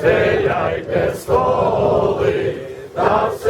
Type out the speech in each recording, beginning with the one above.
Зазвеляйте столи, та все килимами,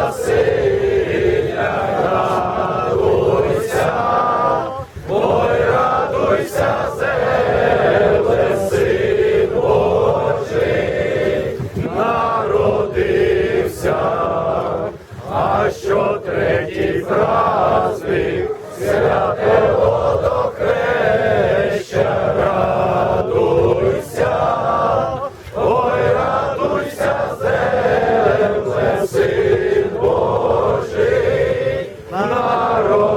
праздник, святого до креща, радуйся, ой, радуйся, земле, син Божий, народився.